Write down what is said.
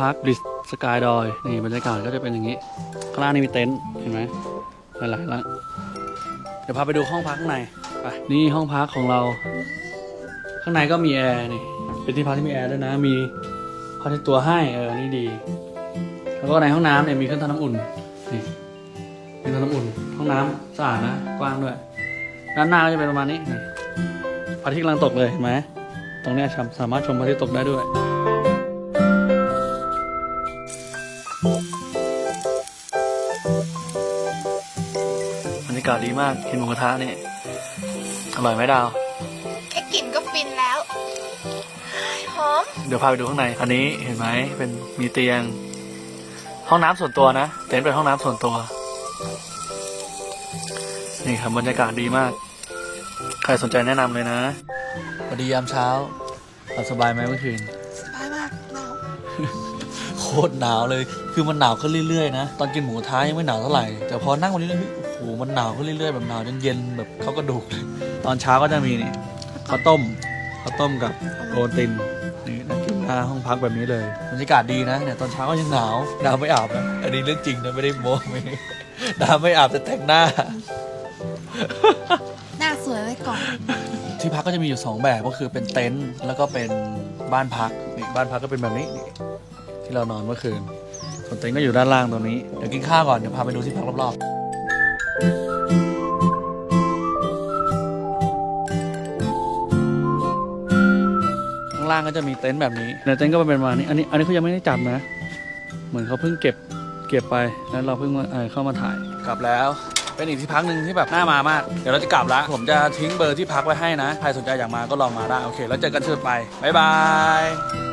พักบริสสกายดอยนี่บรรยากาศก็จะเป็นอย่างนี้ข้างล่างนี่มีเต็นท์เห็นไหมหลายๆหลังเดี๋ยวพาไปดูห้องพักข้างในไปนี่ห้องพักของเรา ข้างในก็มีแอร์นี่เป็นที่พักที่มีแอร์ด้วยนะ มีผ้าเช็ดตัวให้เออนี่ดี แล้วก็ในห้องน้ำเนี่ยมีเครื่องทำน้ำอุ่นนี่เครื่องทำน้ำอุ่น ห้องน้ำสะอาดนะกว้างด้วย ด้านหน้าก็จะเป็นประมาณนี้นี่พระอาทิตย์กำลังตกเลยเห็นไหมตรงนี้ชมสามารถชมพระอาทิตย์ตกได้ด้วย รรยากาศดีมากกินหมูกระทะนี่อร่อยไหมดาว แค่กลิ่นก็ฟินแล้วหอม เดี๋ยวพาไปดูข้างใน อันนี้เห็นไหมเป็นมีเตียง ห้องน้ำส่วนตัวนะเต็นท์เป็นห้องน้ำส่วนตัว นี่ครับบรรยากาศดีมาก ใครสนใจแนะนำเลยนะสวัสดียามเช้าหลับสบายไหมเมื่อคืน สบายมากหนาวโคตรหนาวเลย คือมันหนาวขึ้นเรื่อยๆนะ ตอนกินหมูกระทะยังไม่หนาวเท่าไหร่ แต่พอนั่งวันนี้เลยโอ้โห มันหนาวขึ้นเรื่อยๆ แบบหนาวจนเย็นแบบเข้ากระดูกเลยตอนเช้าก็จะมีนี่ข้าวต้มข้าวต้มกับโรตินนี่นั่งกินหน้าห้องพักแบบนี้เลยบรรยากาศดีนะเนี่ยตอนเช้าก็ยังหนาวดาวไม่อาบนะอันนี้เรื่องจริงนะไม่ได้โม้ไม่ดาวไม่อาบแต่แต่งหน้า หน้าสวยไว้ก่อน ที่พักก็จะมีอยู่สองแบบก็คือเป็นเต็นท์แล้วก็เป็นบ้านพักนี่บ้านพักก็เป็นแบบนี้นี่ ที่เรานอนเมื่อคืน ส่วนเต็นท์ก็อยู่ด้านล่างตรงนี้ เดี๋ยวกินข้าวก่อน เดี๋ยวพาไปดูที่พักรอบๆข้างล่างก็จะมีเต็นท์แบบนี้ในเต็นท์ก็เป็นประมาณนี้ อันนี้ อันนี้เขายังไม่ได้จับนะ เหมือนเขาเพิ่งเก็บ เก็บไป แล้วเราเพิ่งมาเอ่อเข้ามาถ่าย กลับแล้ว เป็นอีกที่พักหนึ่งที่แบบน่ามามาก เดี๋ยวเราจะกลับแล้วผมจะทิ้งเบอร์ที่พักไว้ให้นะ ใครสนใจอยากมาก็ลองมาได้ โอเค แล้วเจอกันเชิญไป บ๊ายบาย